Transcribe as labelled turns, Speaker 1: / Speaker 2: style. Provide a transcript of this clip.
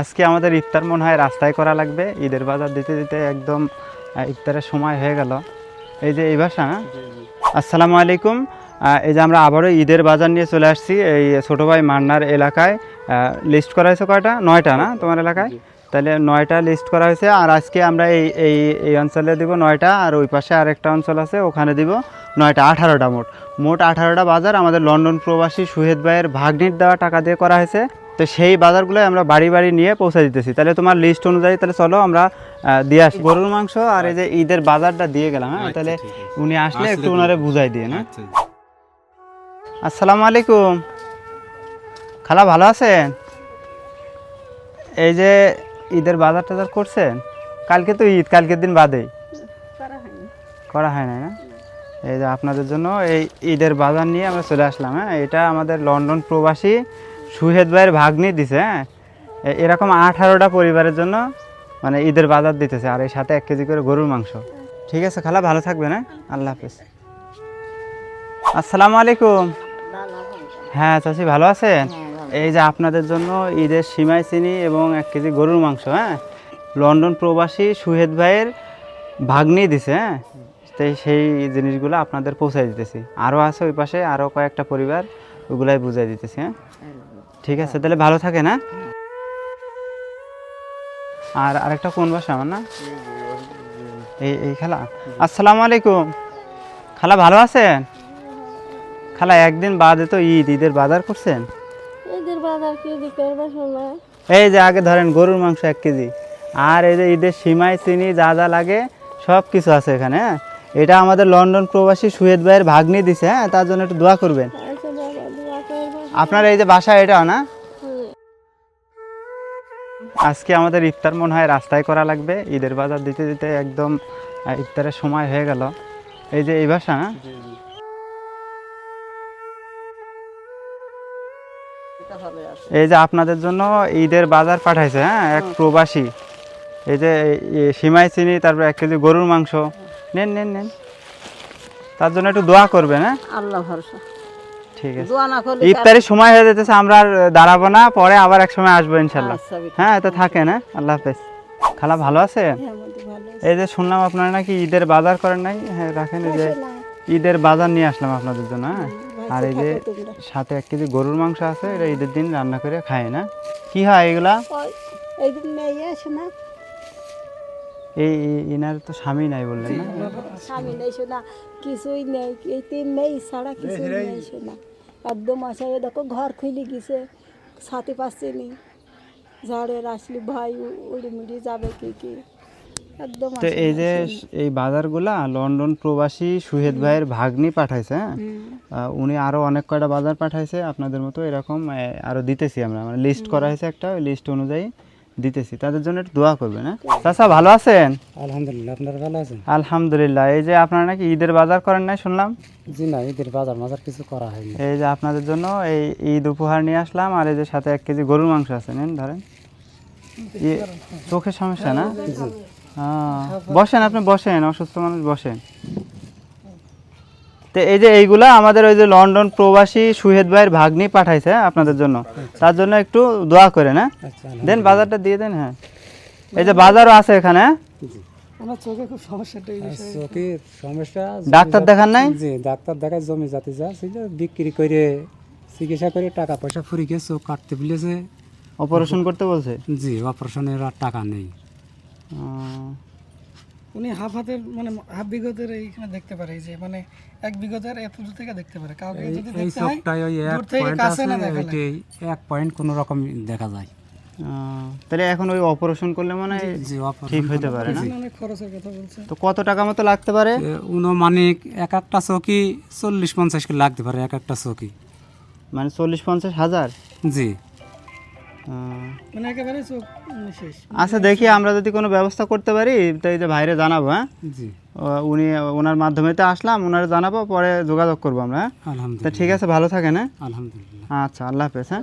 Speaker 1: আজকে আমাদের ইফতার মনে হয় রাস্তায় করা লাগবে। ঈদের বাজার দিতে দিতে একদম ইফতারের সময় হয়ে গেল। এই যে এই ভাষা না আসসালামু আলাইকুম। এই যে আমরা আবারও ঈদের বাজার নিয়ে চলে আসছি। এই ছোটো ভাই মান্নার এলাকায় লিস্ট করা হয়েছে কয়টা? নয়টা না তোমার এলাকায়? তাহলে নয়টা লিস্ট করা হয়েছে। আর আজকে আমরা এই এই এই অঞ্চলে দিব নয়টা আর ওই পাশে আরেকটা অঞ্চল আছে ওখানে দিব নয়টা আঠারোটা মোট। মোট আঠারোটা বাজার আমাদের লন্ডন প্রবাসী সুহেদ ভাইয়ের ভাগ্নির দেওয়া টাকা দিয়ে করা হয়েছে। তো সেই বাজারগুলো আমরা বাড়ি বাড়ি নিয়ে পৌঁছে দিতেছি। তাহলে তোমার লিস্ট অনুযায়ী তাহলে চলো আমরা দিয়ে আসি। গরুর মাংস আর এই যে ঈদের বাজারটা দিয়ে গেলাম হ্যাঁ? তাহলে উনি আসলে একটু ওনারে বুঝাই দিয়ে না?
Speaker 2: আচ্ছা।
Speaker 1: আসসালামু আলাইকুম। খালা ভালো আছেন? এই যে ঈদের বাজার টাজার করছেন? কালকে তো ঈদ কালকের দিন বাদেই। করা হয় না না? এই যে আপনাদের জন্য এই ঈদের বাজার নিয়ে আমরা চলে আসলাম হ্যাঁ? এটা আমাদের লন্ডন প্রবাসী সুহেদ ভাইয়ের ভাগ্নি দিছে হ্যাঁ? এরকম আঠারোটা পরিবারের জন্য মানে ঈদের বাজার দিতেছে, আর এর সাথে এক কেজি করে গরুর মাংস। ঠিক আছে খালা, ভালো থাকবেন হ্যাঁ? আল্লাহ হাফেজ। আসসালামু আলাইকুম। হ্যাঁ চাচি ভালো আছেন? এই যে আপনাদের জন্য ঈদের সিমাই চিনি এবং এক কেজি গরুর মাংস হ্যাঁ? লন্ডন প্রবাসী সুহেদ ভাইয়ের ভাগ্নি দিছে হ্যাঁ? সেই জিনিসগুলো আপনাদের পৌঁছাই দিতেছি। আরও আছে ওই পাশে, আরও কয়েকটা পরিবার, ওগুলাই বুঝাই দিতেছি হ্যাঁ? ঠিক আছে তাহলে ভালো থাকে না? আর আরেকটা কোন বাসা আমার না? এই এই খালা। আসসালামু আলাইকুম। খালা ভালো আছেন? খালা একদিন বাদে তো ঈদ ঈদের বাজার করছেন?
Speaker 3: এদের বাজার কি করবে শোনা?
Speaker 1: এই যে আগে ধরেন গরুর মাংস এক কেজি আর এই যে ঈদের সিমাই চিনি যা যা লাগে সব কিছু আছে এখানে হ্যাঁ? এটা আমাদের লন্ডন প্রবাসী সুয়েদ ভাইয়ের ভাগ্নি দিছে হ্যাঁ? তার জন্য একটু দোয়া করবেন। আপনার এই যে বাসা এটাও না? আজকে আমাদের ইফতার মনে হয় রাস্তায় করা লাগবে। ঈদের বাজার দিতে দিতে একদম ইফতারের সময় হয়ে গেল। এই যে এই বাসা না? এই যে আপনাদের জন্য ঈদের বাজার পাঠাইছে হ্যাঁ? এক প্রবাসী। এই যে সিমাই চিনি তারপর এক কেজি গরুর মাংস। নেন নেন নেন। তার জন্য একটু দোয়া করবেন হ্যাঁ?
Speaker 3: আল্লাহ ভরসা।
Speaker 1: ঠিক আছে।
Speaker 3: দোয়া না করলে
Speaker 1: ইফতারের সময় হয়ে যেতেছে আমরা আর দাঁড়াবো না পরে আবার এক সময় আসব ইনশাল্লাহ।
Speaker 3: আচ্ছা,
Speaker 1: হ্যাঁ তো থাকেন হ্যাঁ আল্লাহ হাফেজ। খালা ভালো আছে
Speaker 3: হ্যাঁ।
Speaker 1: এই যে শুনলাম আপনারা নাকি ঈদের বাজার করেন নাই? হ্যাঁ রাখেন এই যে ঈদের বাজার নিয়ে আসলাম আপনাদের জন্য হ্যাঁ। আর এই যে সাথে এক কেজি গরুর মাংস আছে এটা ঈদের দিন রান্না করে খায় না? কি হয় এগুলা?
Speaker 3: এই
Speaker 1: এনার তো স্বামী নাই বললেন না?
Speaker 3: স্বামী নেই শোনা কিছুই নেই এই তিন মেয়ে ছাড়া কিছুই নেই শোনা। একদম আসে দেখো ঘর খুলে গেছে ছাতে পাচ্ছে নি। ঝড়ের আসলে ভাই উড়ি মুড়ি যাবে কি কি। একদম
Speaker 1: তো এই যে এই বাজারগুলা লন্ডন প্রবাসী সুহেদ ভাইয়ের ভাগ্নি পাঠাইছে হ্যাঁ? উনি আরও অনেক কয়টা বাজার পাঠাইছে আপনাদের মতো এরকম আহ, আরও দিতেছি আমরা। মানে লিস্ট করা হয়েছে একটা লিস্ট অনুযায়ী। দিতেছি তাদের জন্য একটু দোয়া করবেন হ্যাঁ? চাচা ভালো আছেন?
Speaker 2: আলহামদুলিল্লাহ আপনারা ভালো আছেন?
Speaker 1: আলহামদুলিল্লাহ এই যে আপনারা নাকি ঈদের বাজার করেন নাই শুনলাম?
Speaker 2: জি না ঈদের বাজার মাজার কিছু করা হয়নি।
Speaker 1: এই যে আপনাদের জন্য এই ঈদ উপহার নিয়ে আসলাম আর এই যে সাথে এক কেজি গরুর মাংস আছে নেন ধরেন। ইয়ে, চোখের সমস্যা না? বসেন আপনি বসেন অসুস্থ মানুষ বসেন। তো এই যে এইগুলা আমাদের ওই যে লন্ডন প্রবাসী সুহেদ ভাইয়ের ভাগ্নি পাঠাইছে হ্যাঁ, আপনাদের জন্য। তার জন্য একটু দোয়া করেন হ্যাঁ?
Speaker 2: আচ্ছা
Speaker 1: দেন বাজারটা দিয়ে দেন হ্যাঁ। এই যে বাজারও আছে এখানে হ্যাঁ? ডাক্তার দেখান নাই?
Speaker 2: জি ডাক্তার দেখায় জমি জাতি যা ছিল বিক্রি করে চিকিৎসা করে টাকা পয়সা ফুরি গিয়ে চোখ কাটতে বলেছে
Speaker 1: অপারেশন করতে বলছে?
Speaker 2: জি অপারেশনের আর টাকা নেই।
Speaker 4: উনি হাফ হাতের মানে হাফ বিগতের এইখানে দেখতে পারে এই যে মানে এক বিগতের এত দূর থেকে দেখতে পারে। কাউকে যদি দেখতে হয়
Speaker 2: ওই এক পয়েন্ট আছে
Speaker 4: না।
Speaker 2: ওইটাই এক পয়েন্ট কোনো রকম দেখা যায়।
Speaker 1: তাহলে এখন ওই অপারেশন করলে মানে
Speaker 2: জি
Speaker 1: ঠিক হইতে পারে না?
Speaker 4: অনেক খরচের কথা বলছে।
Speaker 1: তো কত টাকা মতো লাগতে পারে?
Speaker 2: উনমানিক এক একটা চৌকি চল্লিশ পঞ্চাশ করে লাগতে পারে এক একটা চৌকি?
Speaker 1: মানে চল্লিশ পঞ্চাশ হাজার?
Speaker 2: জি।
Speaker 4: মানে একেবারে চোখ শেষ।
Speaker 1: আচ্ছা দেখি আমরা যদি কোনো ব্যবস্থা করতে পারি তাই এই যে ভাইরে জানাব হ্যাঁ?
Speaker 2: জি।
Speaker 1: উনি ওনার মাধ্যমে তো আসলাম ওনার জানাব পরে যোগাযোগ করব আমরা হ্যাঁ?
Speaker 2: আলহামদুলিল্লাহ।
Speaker 1: ঠিক আছে ভালো থাকেন হ্যাঁ?
Speaker 2: আলহামদুলিল্লাহ।
Speaker 1: আচ্ছা আল্লাহ হাফেজ হ্যাঁ?